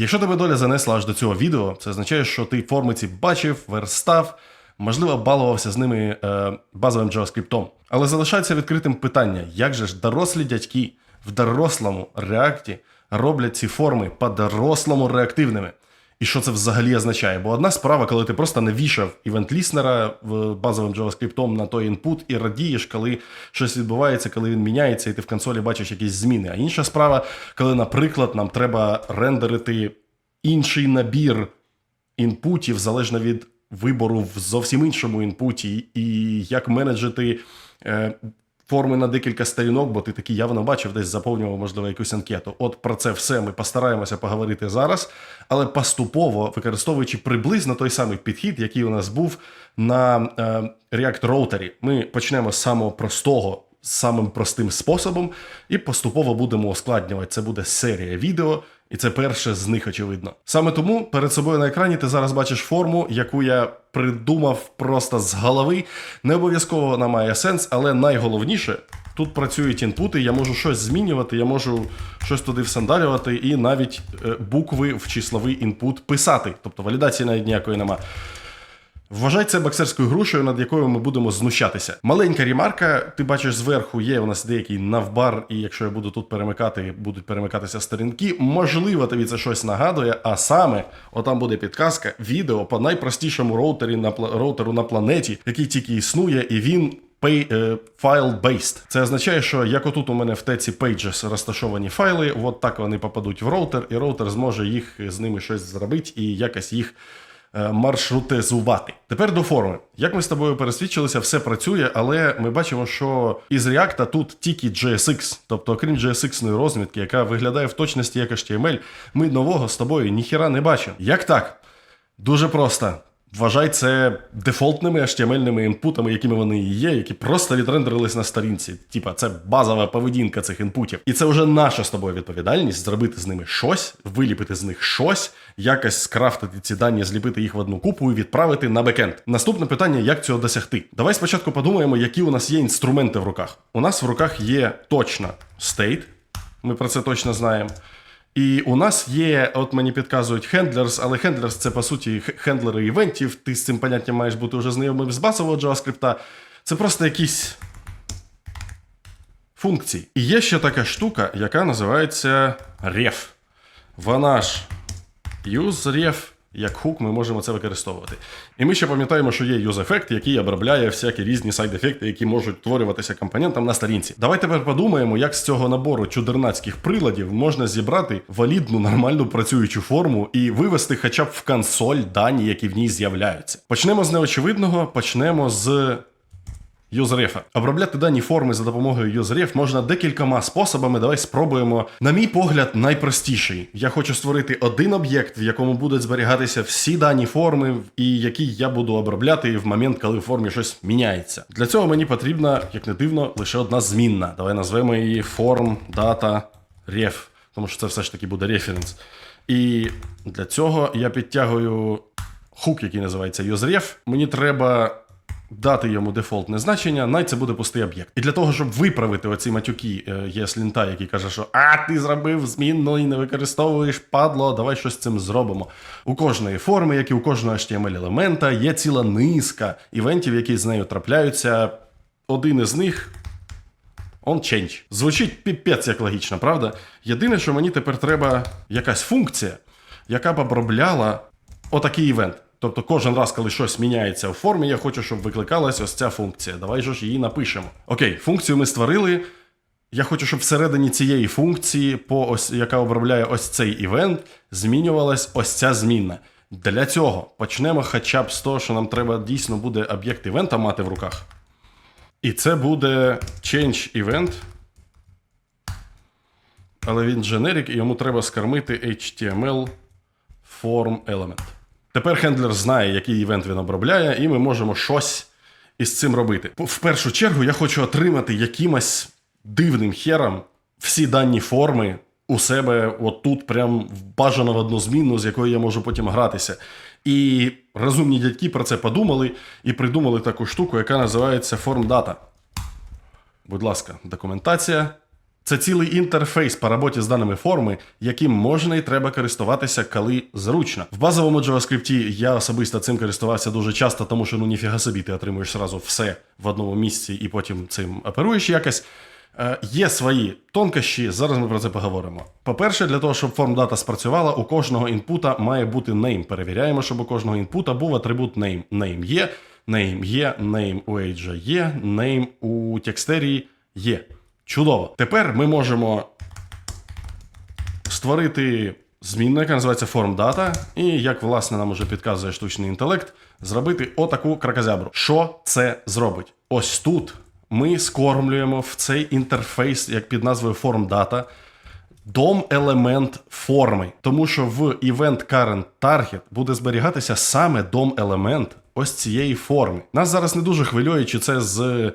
Якщо тебе доля занесла аж до цього відео, це означає, що ти форми ці бачив, верстав, можливо, балувався з ними е, базовим JavaScript. Але залишається відкритим питання, як же ж дорослі дядьки в дорослому реакті роблять ці форми по-дорослому реактивними. І що це взагалі означає? Бо одна справа, коли ти просто навішав івент ліснера базовим JavaScript на той інпут і радієш, коли щось відбувається, коли він міняється, і ти в консолі бачиш якісь зміни. А інша справа, коли, наприклад, нам треба рендерити інший набір інпутів залежно від вибору в зовсім іншому інпуті, і як менеджити е, форми на декілька сторінок, бо ти такі явно бачив, десь заповнював, можливо, якусь анкету. От про це все ми постараємося поговорити зараз, але поступово використовуючи приблизно той самий підхід, який у нас був на е, React роутері. Ми почнемо з самого простого. Самим простим способом, і поступово будемо ускладнювати. Це буде серія відео, і це перше з них, очевидно. Саме тому перед собою на екрані ти зараз бачиш форму, яку я придумав просто з голови. Не обов'язково вона має сенс, але найголовніше. Тут працюють інпути, я можу щось змінювати, я можу щось туди всандалювати і навіть е, букви в числовий інпут писати. Тобто валідації навіть ніякої нема. Вважай це боксерською грушею, над якою ми будемо знущатися. Маленька ремарка, ти бачиш зверху, є у нас деякий навбар, і якщо я буду тут перемикати, будуть перемикатися сторінки. Можливо, тобі це щось нагадує, а саме, отам буде підказка, відео по найпростішому роутері на роутеру на планеті, який тільки існує, і він. Pay, е, file based. Це означає, що як отут у мене в теці Pages розташовані файли, от так вони попадуть в роутер, і роутер зможе їх з ними щось зробити і якось їх маршрутизувати. Тепер до форми. Як ми з тобою пересвідчилися, все працює, але ми бачимо, що із React тут тільки JSX, тобто окрім JSX розмітки, яка виглядає в точності як HTML, ми нового з тобою ніхіра не бачимо. Як так? Дуже просто. Вважай це дефолтними HTML-ними інпутами, якими вони і є, які просто відрендерились на сторінці. Типа, це базова поведінка цих інпутів. І це вже наша з тобою відповідальність зробити з ними щось, виліпити з них щось, якось скрафтити ці дані, зліпити їх в одну купу і відправити на бекенд. Наступне питання: як цього досягти? Давай спочатку подумаємо, які у нас є інструменти в руках. У нас в руках є точно state, ми про це точно знаємо. І у нас є, от мені підказують хендлерс, але хендлерс це по суті хендлери івентів. Ти з цим поняттям маєш бути вже знайомим з базового JavaScript. Це просто якісь функції. І є ще така штука, яка називається ref. Вона ж useRef, як хук, ми можемо це використовувати. І ми ще пам'ятаємо, що є use-ефект, який обробляє всякі різні сайд-ефекти, які можуть створюватися компонентом на сторінці. Давай тепер подумаємо, як з цього набору чудернацьких приладів можна зібрати валідну нормальну працюючу форму і вивести хоча б в консоль дані, які в ній з'являються. Почнемо з неочевидного, почнемо з юзрефа. Обробляти дані форми за допомогою юзреф можна декількома способами. Давай спробуємо. На мій погляд, найпростіший. Я хочу створити один об'єкт, в якому будуть зберігатися всі дані форми, і який я буду обробляти в момент, коли в формі щось міняється. Для цього мені потрібна, як не дивно, лише одна змінна. Давай назвемо її form data ref, тому що це все ж таки буде референс. І для цього я підтягую хук, який називається useRef. Мені треба дати йому дефолтне значення, най це буде пустий об'єкт. І для того, щоб виправити оці матюки, е, є слінта, який каже, що а ти зробив змінну і не використовуєш падло, давай щось з цим зробимо. У кожної форми, як і у кожного HTML елемента, є ціла низка івентів, які з нею трапляються. Один із них On change. Звучить піпець як логічно, правда? Єдине, що мені тепер треба якась функція, яка б обробляла отакий івент. Тобто кожен раз, коли щось міняється в формі, я хочу, щоб викликалась ось ця функція. Давай ж її напишемо. Окей, функцію ми створили. Я хочу, щоб всередині цієї функції, по ось, яка обробляє ось цей івент, змінювалась ось ця змінна. Для цього почнемо хоча б з того, що нам треба дійсно буде об'єкт івента мати в руках. І це буде change event. Але він generic, і йому треба скормити HTML form element. Тепер хендлер знає, який івент він обробляє, і ми можемо щось із цим робити. В першу чергу я хочу отримати якимось дивним хером всі дані форми у себе отут, прям бажано в одну змінну, з якою я можу потім гратися. І розумні дядьки про це подумали і придумали таку штуку, яка називається data. Будь ласка, документація. Це цілий інтерфейс по роботі з даними форми, яким можна і треба користуватися, коли зручно. В базовому JavaScript я особисто цим користувався дуже часто, тому що ну ніфіга собі ти отримуєш сразу все в одному місці і потім цим оперуєш якось. Е, Є свої тонкощі, зараз ми про це поговоримо. По-перше, для того, щоб форм-дата спрацювала, у кожного інпута має бути name. Перевіряємо, щоб у кожного інпута був атрибут name. Name є, name є, name у Age є, name у текстері є. Чудово. Тепер ми можемо створити змінну, яка називається FormData, і як власне нам уже підказує штучний інтелект, зробити отаку кракозябру. Що це зробить? Ось тут ми скормлюємо в цей інтерфейс, як під назвою FormData, дом елемент форми, тому що в Event Current Target буде зберігатися саме дом елемент ось цієї форми. Нас зараз не дуже хвилює, чи це з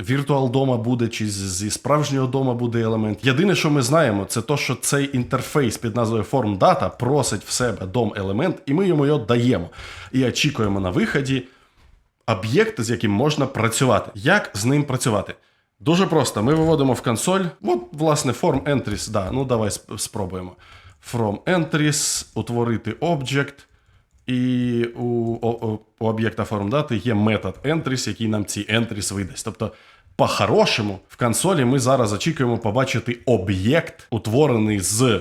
віртуал дома буде, чи зі справжнього дома буде елемент. Єдине, що ми знаємо, це то, що цей інтерфейс під назвою FormData просить в себе дом елемент, і ми йому його даємо. І очікуємо на виході об'єкт, з яким можна працювати. Як з ним працювати? Дуже просто. Ми виводимо в консоль. От, власне, form entries. Да, ну давай спробуємо. From entries, утворити object. І у, о- у об'єкта FormData є метод entries, який нам ці entries видасть. Тобто, по-хорошому, в консолі ми зараз очікуємо побачити об'єкт, утворений з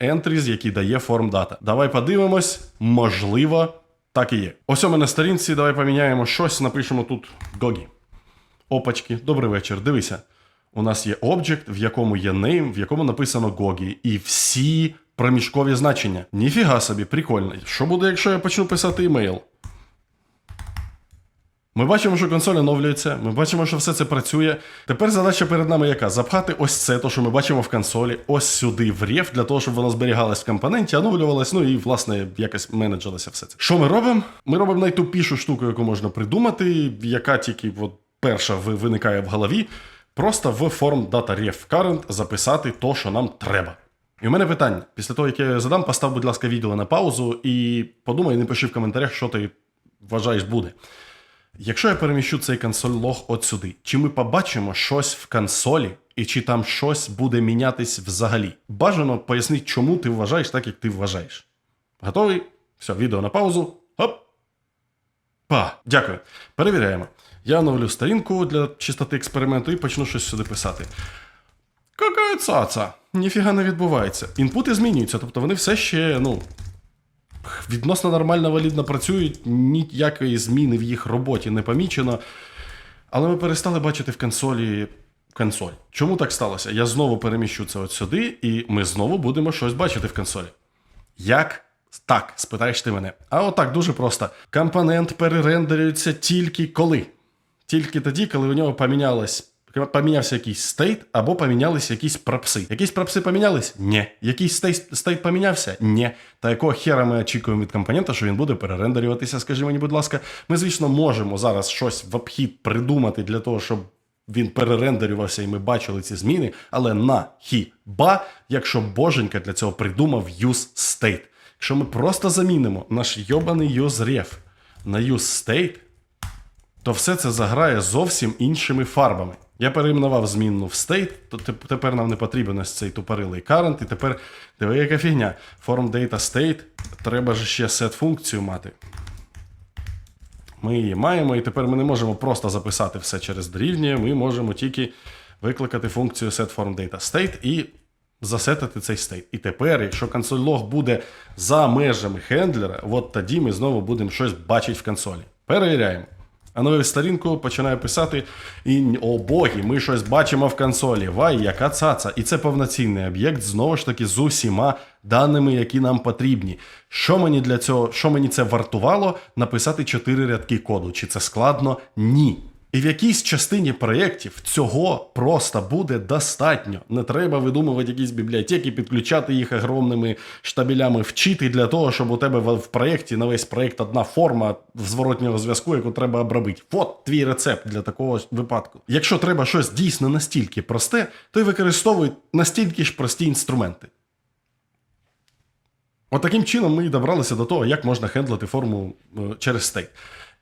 entries, який дає FormData. Давай подивимось, можливо, так і є. Ось у мене на сторінці, давай поміняємо щось, напишемо тут Гогі. Опачки, добрий вечір. Дивися. У нас є об'єкт, в якому є name, в якому написано Гогі, і всі проміжкові значення. Ніфіга собі, прикольно. Що буде, якщо я почну писати імейл? Ми бачимо, що консоль оновлюється, ми бачимо, що все це працює. Тепер задача перед нами яка? Запхати ось це, то, що ми бачимо в консолі, ось сюди в реф, для того, щоб воно зберігалось в компоненті, оновлювалось, ну і, власне, якось менеджерилося все це. Що ми робимо? Ми робимо найтупішу штуку, яку можна придумати, яка тільки от перша виникає в голові. Просто в форм data ref current записати то, що нам треба. І у мене питання. Після того, як я задам, постав, будь ласка, відео на паузу і подумай, напиши в коментарях, що ти вважаєш буде. Якщо я переміщу цей консоль лог от сюди, чи ми побачимо щось в консолі, і чи там щось буде мінятись взагалі? Бажано пояснити, чому ти вважаєш так, як ти вважаєш. Готовий? Все, відео на паузу. Хоп. Па, дякую. Перевіряємо. Я оновлю сторінку для чистоти експерименту і почну щось сюди писати. Какая цаца? Ніфіга не відбувається. Інпути змінюються, тобто вони все ще, ну, відносно нормально валідно працюють, ніякої зміни в їх роботі не помічено. Але ми перестали бачити в консолі консоль. Чому так сталося? Я знову переміщу це от сюди, і ми знову будемо щось бачити в консолі. Як? Так, спитаєш ти мене. А отак дуже просто. Компонент перерендерюється тільки коли. Тільки тоді, коли у нього помінялось. Помінявся якийсь стейт або помінялися якісь пропси. Якісь пропси помінялись? Ні. Якийсь стейт, стейт помінявся? Ні. Та якого хера ми очікуємо від компонента, що він буде перерендерюватися, скажи мені, будь ласка. Ми, звісно, можемо зараз щось в обхід придумати для того, щоб він перерендерювався і ми бачили ці зміни, але на хіба, якщо боженька для цього придумав use state. Якщо ми просто замінимо наш йобаний useRef на use state, то все це заграє зовсім іншими фарбами. Я перейменував змінну в state, то тепер нам не потрібен ось цей тупорилий current, і тепер диви, яка фігня. Form data state, треба ж ще set функцію мати. Ми її маємо, і тепер ми не можемо просто записати все через дорівнює, ми можемо тільки викликати функцію setFormDataState і засетити цей стейт. І тепер, якщо консоль лог буде за межами хендлера, от тоді ми знову будемо щось бачити в консолі. Перевіряємо. А нові сторінку починаю писати, і о боги, ми щось бачимо в консолі. Вай, яка цаца. І це повноцінний об'єкт, знову ж таки, з усіма даними, які нам потрібні. Що мені для цього, що мені це вартувало написати чотири рядки коду? Чи це складно? Ні. І в якійсь частині проєктів цього просто буде достатньо. Не треба видумувати якісь бібліотеки, підключати їх огромними штабелями, вчити для того, щоб у тебе в проєкті на весь проєкт одна форма зворотнього зв'язку, яку треба обробити. От твій рецепт для такого випадку. Якщо треба щось дійсно настільки просте, то й використовуй настільки ж прості інструменти. От таким чином ми і добралися до того, як можна хендлити форму е, через стейт.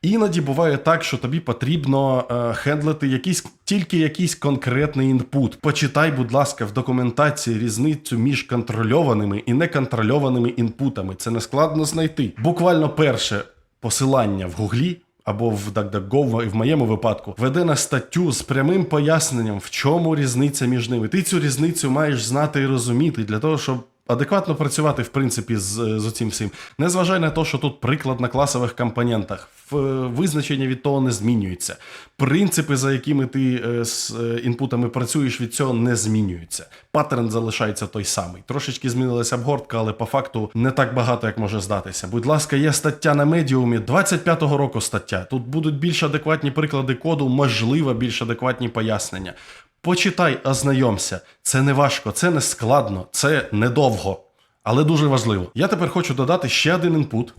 Іноді буває так, що тобі потрібно е, хендлити якийсь тільки якийсь конкретний інпут. Почитай, будь ласка, в документації різницю між контрольованими і неконтрольованими інпутами. Це не складно знайти. Буквально перше посилання в Гуглі. Або в DuckDuckGo, і в моєму випадку, веде на статтю з прямим поясненням, в чому різниця між ними. Ти цю різницю маєш знати і розуміти для того, щоб адекватно працювати, в принципі, з, з цим всім. Незважай на те, що тут приклад на класових компонентах. Е, визначення від того не змінюється. Принципи, за якими ти е, з е, інпутами працюєш, від цього не змінюються. Паттерн залишається той самий. Трошечки змінилася обгортка, але по факту не так багато, як може здатися. Будь ласка, є стаття на медіумі 25-го року стаття. Тут будуть більш адекватні приклади коду, можливо, більш адекватні пояснення. Почитай, ознайомся. Це не важко, це не складно, це недовго, але дуже важливо. Я тепер хочу додати ще один інпут,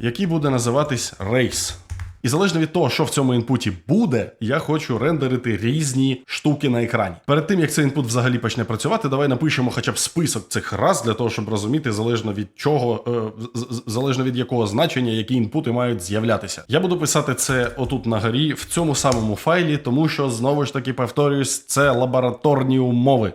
який буде називатись рейс. І залежно від того, що в цьому інпуті буде, я хочу рендерити різні штуки на екрані. Перед тим як цей інпут взагалі почне працювати, давай напишемо хоча б список цих раз для того, щоб розуміти, залежно від чого, е, залежно від якого значення, які інпути мають з'являтися. Я буду писати це отут на горі в цьому самому файлі, тому що знову ж таки повторююсь, це лабораторні умови.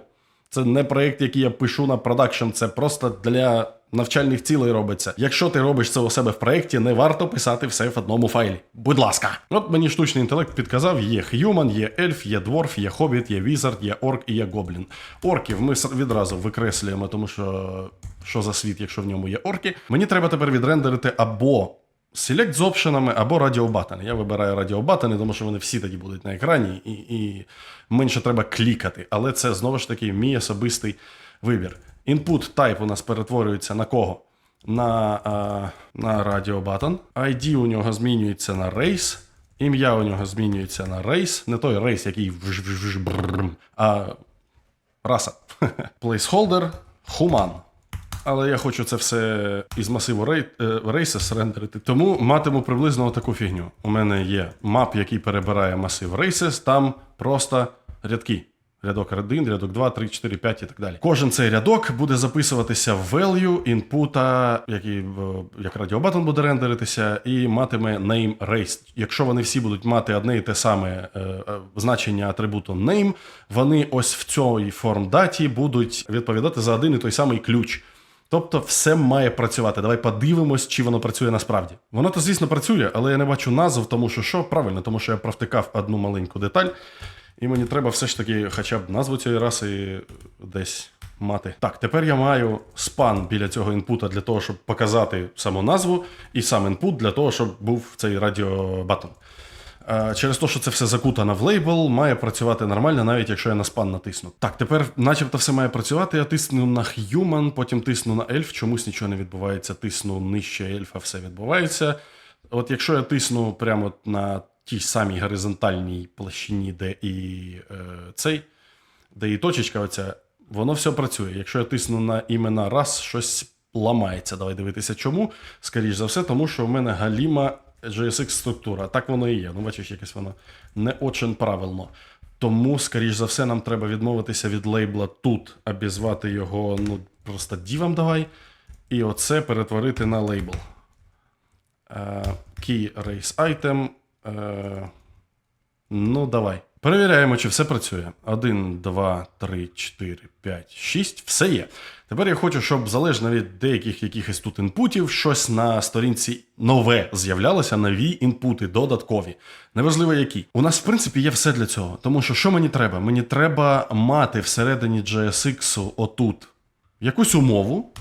Це не проєкт, який я пишу на продакшн, це просто для навчальних цілей робиться. Якщо ти робиш це у себе в проєкті, не варто писати все в одному файлі. Будь ласка. От мені штучний інтелект підказав: є Human, є ельф, є дворф, є хобіт, є візард, є орк і є гоблін. Орків ми відразу викреслюємо, тому що що за світ, якщо в ньому є орки. Мені треба тепер відрендерити або Select з опшенами або радіобатани. Я вибираю радіобатани, тому що вони всі тоді будуть на екрані, і, і менше треба клікати. Але це знову ж таки мій особистий вибір. Input type у нас перетворюється на кого? На, а, на радіобатон. ID у нього змінюється на race. Ім'я у нього змінюється на race. Не той рейс, який а раса. Placeholder human. Але я хочу це все із масиву е, Races рендерити. Тому матиму приблизно таку фігню. У мене є мап, який перебирає масив Races, там просто рядки. Рядок 1, рядок 2, 3, 4, 5 і так далі. Кожен цей рядок буде записуватися в value інпута, який як радіобатон буде рендеритися, і матиме name race. Якщо вони всі будуть мати одне і те саме е, е, значення атрибуту name, вони ось в цій форм-даті будуть відповідати за один і той самий ключ. Тобто все має працювати. Давай подивимось, чи воно працює насправді. Воно то, звісно, працює, але я не бачу назв, тому що що? Правильно, тому що я провтикав одну маленьку деталь, і мені треба все ж таки хоча б назву цієї раси десь мати. Так, тепер я маю спан біля цього інпута для того, щоб показати саму назву, і сам інпут для того, щоб був цей радіобатон. Е, Через те, що це все закутано в лейбл, має працювати нормально, навіть якщо я на спан натисну. Так, тепер, начебто, все має працювати. Я тисну на Human, потім тисну на ельф, чомусь нічого не відбувається. Тисну нижче ельфа, все відбувається. От якщо я тисну прямо на тій самій горизонтальній площині, де і е, цей, де і точечка оця, воно все працює. Якщо я тисну на імена раз, щось ламається. Давай дивитися, чому. Скоріш за все, тому що в мене галіма JSX структура. Так воно і є. Ну, бачиш, якесь воно не очень правильно. Тому, скоріш за все, нам треба відмовитися від лейбла тут, обізвати його ну, просто дівом давай. І оце перетворити на лейбл. Е, Key Race Item. Е, Ну, давай. Перевіряємо, чи все працює. 1, 2, 3, 4, 5, 6. Все є. Тепер я хочу, щоб залежно від деяких якихось тут інпутів, щось на сторінці нове з'являлося, нові інпути, додаткові. Неважливо які. У нас, в принципі, є все для цього. Тому що що мені треба? Мені треба мати всередині JSX отут якусь умову,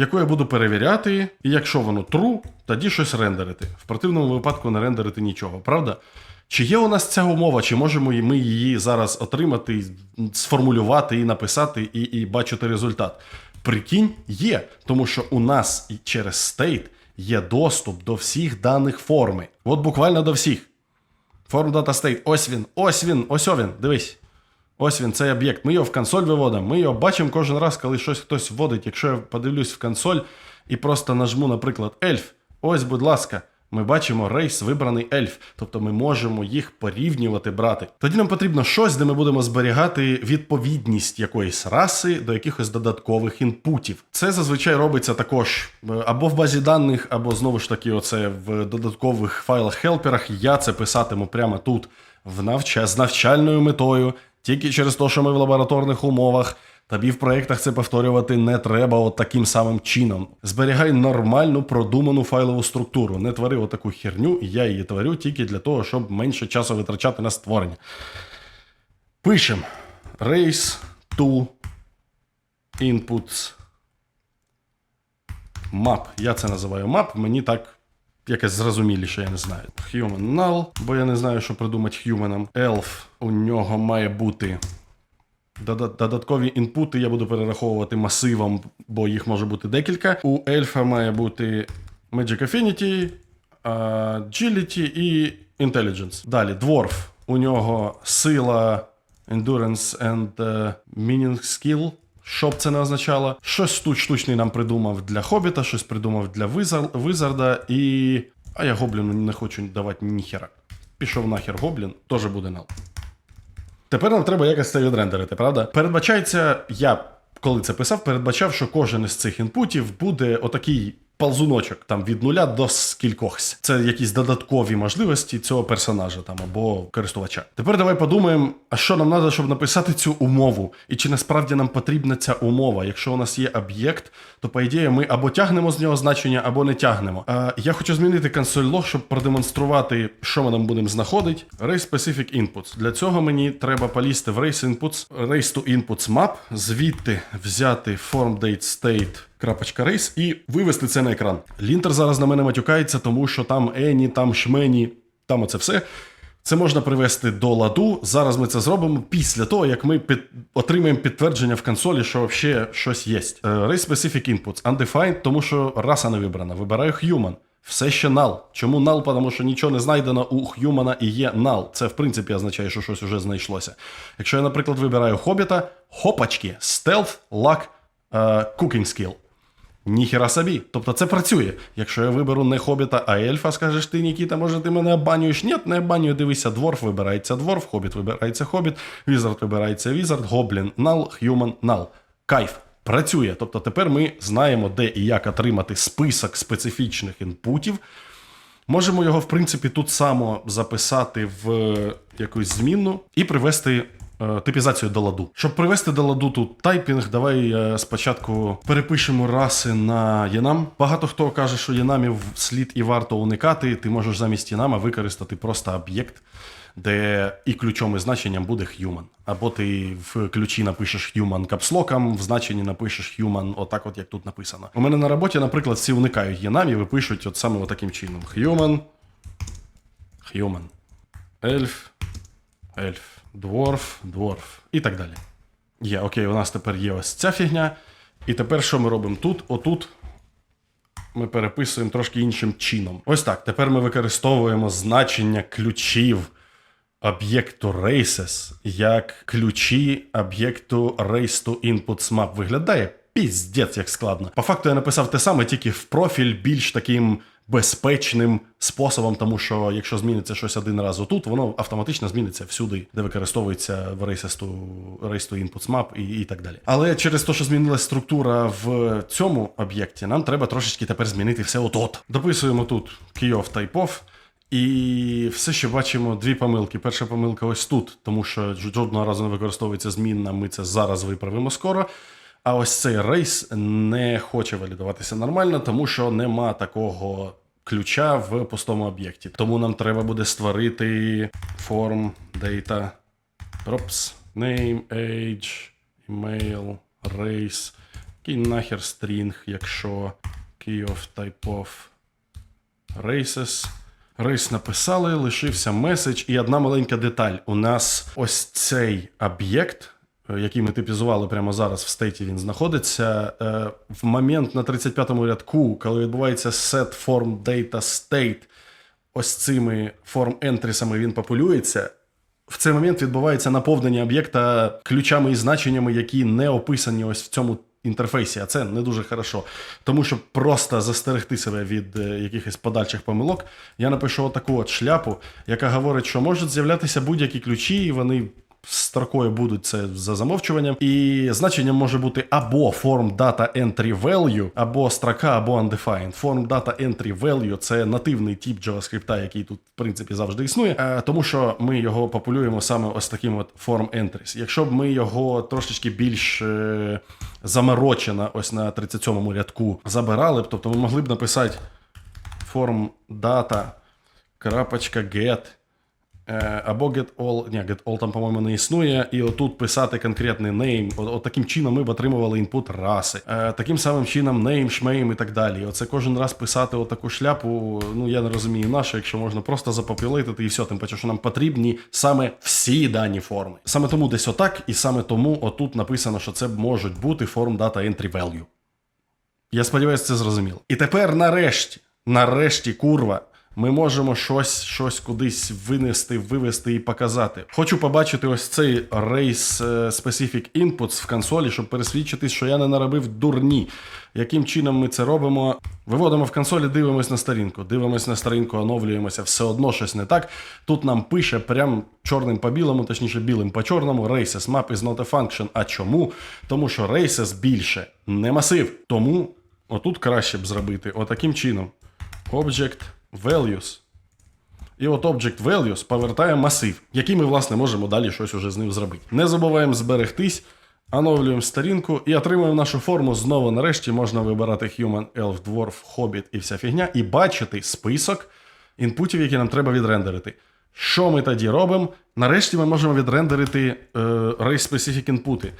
яку я буду перевіряти, і якщо воно true, тоді щось рендерити. В противному випадку не рендерити нічого, правда? Чи є у нас ця умова, чи можемо ми її зараз отримати, сформулювати і написати, і, і бачити результат? Прикинь, є, тому що у нас і через state є доступ до всіх даних форми. От буквально до всіх. Form Data State. Ось він, ось він, ось він. Дивись. Ось він, цей об'єкт. Ми його в консоль виводимо. Ми його бачимо кожен раз, коли щось хтось вводить. Якщо я подивлюсь в консоль і просто нажму, наприклад, ельф. Ось, будь ласка, ми бачимо рейс вибраний ельф, тобто ми можемо їх порівнювати, брати. Тоді нам потрібно щось, де ми будемо зберігати відповідність якоїсь раси до якихось додаткових інпутів. Це зазвичай робиться також е, або в базі даних, або знову ж таки, оце в додаткових файлах хелперах. Я це писатиму прямо тут в навча з навчальною метою, тільки через те, що ми в лабораторних умовах. Тобі в проєктах це повторювати не треба от таким самим чином. Зберігай нормальну продуману файлову структуру. Не твори отаку херню, я її творю тільки для того, щоб менше часу витрачати на створення. Пишем race to inputs map. Я це називаю map, мені так якось зрозуміліше, я не знаю. Human null, бо я не знаю, що придумати human. Elf у нього має бути Додаткові інпути я буду перераховувати масивом, бо їх може бути декілька. У ельфа має бути Magic Affinity, Agility і Intelligence. Далі, Dwarf. У нього сила, Endurance and е, Meaning Skill. Що б це не означало? Щось тут штучний нам придумав для хобіта, щось придумав для визар, визарда і. А я гобліну не хочу давати ніхера. Пішов нахер гоблін, теж буде нал. Тепер нам треба якось це відрендерити, правда? Передбачається, я коли це писав, передбачав, що кожен із цих інпутів буде отакий ползуночок там від нуля до скількохось. Це якісь додаткові можливості цього персонажа там або користувача. Тепер давай подумаємо, а що нам треба, щоб написати цю умову, і чи насправді нам потрібна ця умова. Якщо у нас є об'єкт, то по ідеї ми або тягнемо з нього значення, або не тягнемо. А я хочу змінити консоль лог, щоб продемонструвати, що ми там будемо знаходити. Race Specific Inputs. Для цього мені треба полізти в Race Inputs, Race to Inputs Map, звідти взяти form date state .race і вивести це на екран. Лінтер зараз на мене матюкається, тому що там ені, там шмені, там оце все. Це можна привести до ладу. Зараз ми це зробимо після того, як ми під... отримаємо підтвердження в консолі, що взагалі щось є. Е, Race Specific Inputs Undefined, тому що раса не вибрана. Вибираю Human. Все ще null. Чому null? Тому що нічого не знайдено у Human і є null. Це в принципі означає, що щось вже знайшлося. Якщо я, наприклад, вибираю хобіта, хопачки, stealth, luck, е, cooking skill. Ніхіра собі. Тобто це працює. Якщо я виберу не хобіта, а ельфа, скажеш ти, Нікіта, може ти мене обманюєш? Ні, не обманюю, дивися, дворф вибирається дворф, хобіт вибирається хобіт, візард вибирається візард, гоблін нал, х'юман нал. Кайф. Працює. Тобто тепер ми знаємо, де і як отримати список специфічних інпутів. Можемо його, в принципі, тут само записати в якусь змінну і привести е, типізацію до ладу. Щоб привести до ладу тут тайпінг, давай е, спочатку перепишемо раси на єнам. Багато хто каже, що єнамів слід і варто уникати. Ти можеш замість єнама використати просто об'єкт, де і ключом і значенням буде human. Або ти в ключі напишеш human капслоком, в значенні напишеш human, отак, от як тут написано. У мене на роботі, наприклад, всі уникають єнамів і пишуть от саме таким чином: human, human, ельф, ельф, дворф, дворф і так далі. Є, окей, у нас тепер є ось ця фігня. І тепер що ми робимо тут? Отут ми переписуємо трошки іншим чином. Ось так. Тепер ми використовуємо значення ключів об'єкту races як ключі об'єкту race to inputs map. Виглядає піздець як складно. По факту я написав те саме, тільки в профіль більш таким безпечним способом, тому що якщо зміниться щось один раз отут, воно автоматично зміниться всюди, де використовується в race to inputs map і, і так далі. Але через те, що змінилася структура в цьому об'єкті, нам треба трошечки тепер змінити все от-от. Дописуємо тут type of. І все ще бачимо дві помилки. Перша помилка ось тут, тому що жодного разу не використовується змінна. Ми це зараз виправимо скоро. А ось цей рейс не хоче валідуватися нормально, тому що нема такого ключа в пустому об'єкті. Тому нам треба буде створити form data props, name, age, email, race, який нахер string, якщо key of type of races. Рейс написали, лишився меседж і одна маленька деталь. У нас ось цей об'єкт, який ми типізували прямо зараз в стейті, він знаходиться. е, В момент на 35-му рядку, коли відбувається set form data state, ось цими form ентрісами він популюється. В цей момент відбувається наповнення об'єкта ключами і значеннями, які не описані ось в цьому інтерфейсі, а це не дуже хорошо. Тому щоб просто застерегти себе від е, якихось подальших помилок, я напишу отаку от шляпу, яка говорить, що можуть з'являтися будь-які ключі, і вони строкою будуть це за замовчуванням, і значенням може бути або form data entry value, або строка, або undefined. Form data entry value це нативний тип JavaScript, який тут в принципі завжди існує, е, тому що ми його популюємо саме ось таким от form entries. Якщо б ми його трошечки більш е, заморочено ось на 37-му рядку забирали б, тобто ми могли б написати form data крапочка get Або get all, ні, get all там, по-моєму, не існує, і отут писати конкретний name. От, от таким чином ми б отримували інпут раси. Е, таким самим чином name, шмейм і так далі. Оце кожен раз писати отаку шляпу. Ну я не розумію наше, якщо можна просто запопілитити і все, тим паче, що нам потрібні саме всі дані форми. Саме тому десь отак, і саме тому отут написано, що це можуть бути form data entry value. Я сподіваюся, це зрозуміло. І тепер нарешті, нарешті, курва, ми можемо щось, щось кудись винести, вивести і показати. Хочу побачити ось цей е, Specific Inputs в консолі, щоб пересвідчитись, що я не наробив дурні. Яким чином ми це робимо? Виводимо в консолі, дивимось на сторінку. Дивимось на сторінку, оновлюємося, все одно щось не так. Тут нам пише прям чорним по білому, точніше білим по чорному. Races map is not a function. А чому? Тому що Races більше не масив. Тому отут краще б зробити отаким чином. Object values. І от Object Values повертає масив, який ми, власне, можемо далі щось уже з ним зробити. Не забуваємо зберегтись, оновлюємо сторінку і отримуємо нашу форму. Знову нарешті можна вибирати Human, Elf, Dwarf, Hobbit і вся фігня, і бачити список інпутів, які нам треба відрендерити. Що ми тоді робимо? Нарешті ми можемо відрендерити е, race-specific інпути.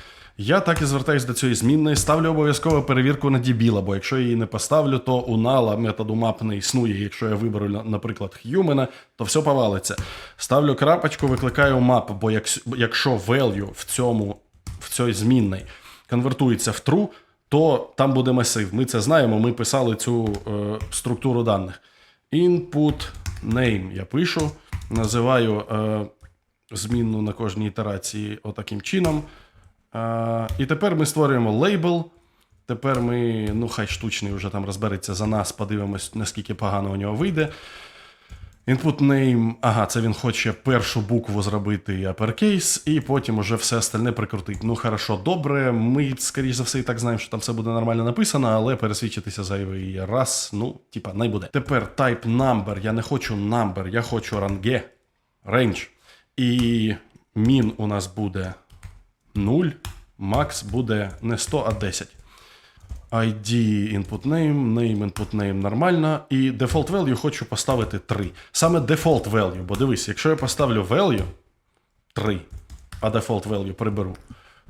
Я так і звертаюся до цієї змінної, ставлю обов'язково перевірку на дебіла, бо якщо я її не поставлю, то у нала методу map не існує. Якщо я виберу, наприклад, human, то все повалиться. Ставлю крапочку, викликаю map, бо як, якщо value в цьому в цій змінній конвертується в true, то там буде масив. Ми це знаємо, ми писали цю е, структуру даних. Input name я пишу, називаю е, змінну на кожній ітерації отаким чином. Е, і тепер ми створюємо лейбл. Тепер ми, ну хай штучний вже там розбереться за нас, подивимось, наскільки погано у нього вийде. Input name, ага, це він хоче першу букву зробити uppercase, і потім уже все остальне прикрутить. Ну, хорошо, добре. Ми, скоріш за все, і так знаємо, що там все буде нормально написано, але пересвідчитися зайвий раз, ну, типа, не буде. Тепер type number. Я не хочу number, я хочу range, range. І min у нас буде 0, max буде не 100, а 10. ID input name, name input name нормально. І default value хочу поставити 3. Саме default value, бо дивись, якщо я поставлю value 3, а default value приберу,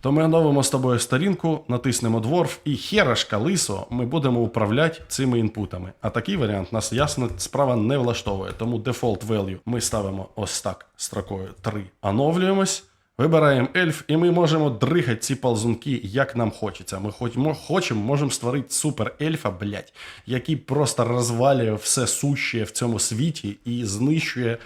то ми оновимо з тобою сторінку, натиснемо Dwarf і херашка лисо ми будемо управляти цими інпутами. А такий варіант нас ясно справа не влаштовує. Тому default value ми ставимо ось так строкою 3. Оновлюємось. Вибираємо ельф, і ми можемо дригати ці ползунки, як нам хочеться. Ми хоч, хочемо, можемо створити супер ельфа, блядь, який просто розвалює все суще в цьому світі і знищує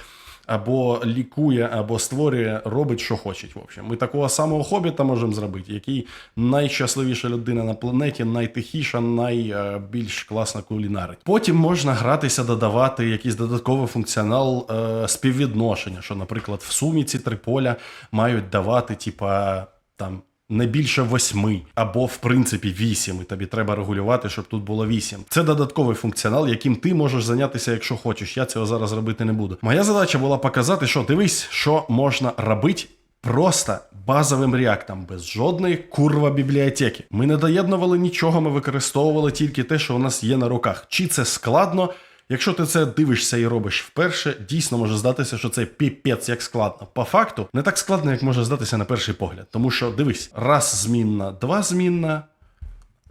або лікує, або створює, робить, що хоче. В общем. Ми такого самого хобіта можемо зробити, який найщасливіша людина на планеті, найтихіша, найбільш класна кулінарить. Потім можна гратися, додавати якийсь додатковий функціонал е, співвідношення, що, наприклад, в сумі ці три поля мають давати, типа там не більше восьми, або в принципі вісім. І тобі треба регулювати, щоб тут було вісім. Це додатковий функціонал, яким ти можеш зайнятися, якщо хочеш. Я цього зараз робити не буду. Моя задача була показати, що дивись, що можна робити. Просто базовим реактом, без жодної курва бібліотеки. Ми не доєднували нічого, ми використовували тільки те, що у нас є на руках. Чи це складно? Якщо ти це дивишся і робиш вперше, дійсно може здатися, що це піпець як складно. По факту, не так складно, як може здатися на перший погляд. Тому що дивись, раз змінна, два змінна.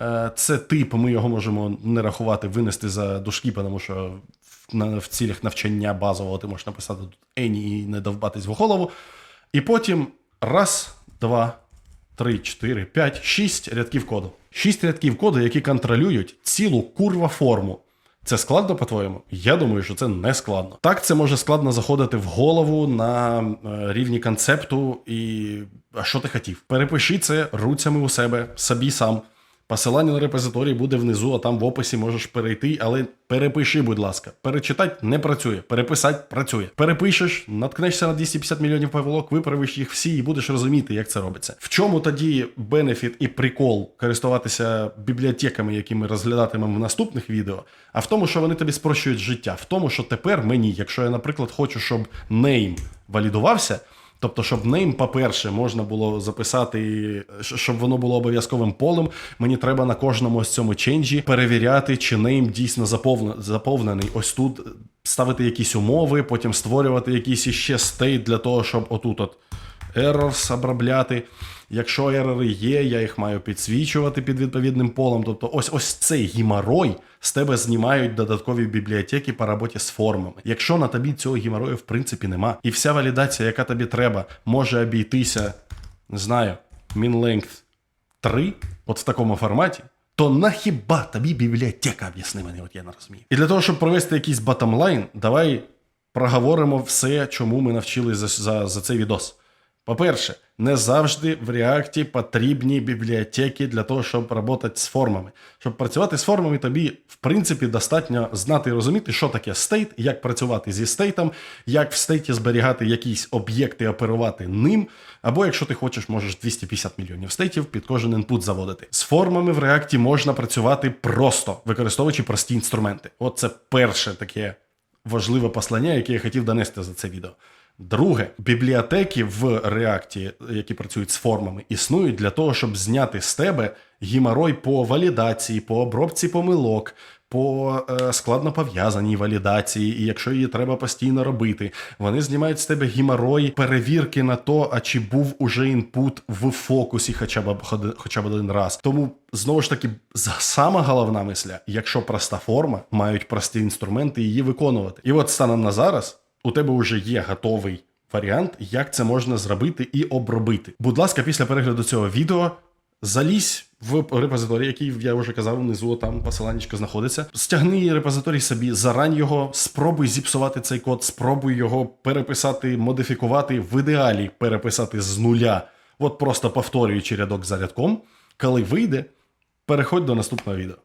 Е, це тип, ми його можемо не рахувати, винести за дужки, тому що в, цілях навчання базового ти можеш написати тут Ені і не довбатись в голову. І потім раз, два, три, чотири, п'ять, шість рядків коду. Шість рядків коду, які контролюють цілу курва форму. Це складно, по-твоєму? Я думаю, що це не складно. Так, це може складно заходити в голову на е, рівні концепту і а що ти хотів. Перепиши це руцями у себе, собі сам. Посилання на репозиторій буде внизу, а там в описі можеш перейти, але перепиши, будь ласка. Перечитати не працює, переписати працює. Перепишеш, наткнешся на 250 мільйонів повелок, виправиш їх всі і будеш розуміти, як це робиться. В чому тоді бенефіт і прикол користуватися бібліотеками, які ми розглядатимемо в наступних відео, а в тому, що вони тобі спрощують життя, в тому, що тепер мені, якщо я, наприклад, хочу, щоб нейм валідувався. Тобто, щоб нейм, по-перше, можна було записати, щоб воно було обов'язковим полем. Мені треба на кожному з цьому ченджі перевіряти, чи нейм дійсно заповне- заповнений. Ось тут ставити якісь умови, потім створювати якийсь іще стейт для того, щоб отут от errors обробляти. Якщо ерори є, я їх маю підсвічувати під відповідним полем. Тобто, ось ось цей гімарой з тебе знімають додаткові бібліотеки по роботі з формами. Якщо на тобі цього гімарою в принципі нема, і вся валідація, яка тобі треба, може обійтися, не знаю, min-length 3, от в такому форматі. То нахіба тобі бібліотека, об'ясни мене, от я не розумію. І для того, щоб провести якийсь батамлайн, давай проговоримо все, чому ми навчились за, за, за цей відос. По-перше, не завжди в React потрібні бібліотеки для того, щоб працювати з формами. Щоб працювати з формами, тобі, в принципі, достатньо знати і розуміти, що таке стейт, як працювати зі стейтом, як в стейті зберігати якісь об'єкти, оперувати ним. Або якщо ти хочеш, можеш 250 мільйонів стейтів під кожен інпут заводити. З формами в React можна працювати просто, використовуючи прості інструменти. От це перше таке важливе послання, яке я хотів донести за це відео. Друге, бібліотеки в React, які працюють з формами, існують для того, щоб зняти з тебе гімарой по валідації, по обробці помилок, по е, складно пов'язаній валідації, і якщо її треба постійно робити, вони знімають з тебе гімарой перевірки на то, а чи був уже інпут в фокусі хоча б хоча б один раз. Тому знову ж таки, сама головна мисля, якщо проста форма, мають прості інструменти її виконувати. І от станом на зараз у тебе вже є готовий варіант, як це можна зробити і обробити. Будь ласка, після перегляду цього відео залізь в репозиторій, який я вже казав, внизу там посиланнячко знаходиться. Стягни репозиторій собі, зарань його, спробуй зіпсувати цей код, спробуй його переписати, модифікувати, в ідеалі переписати з нуля. От просто повторюючи рядок за рядком. Коли вийде, переходь до наступного відео.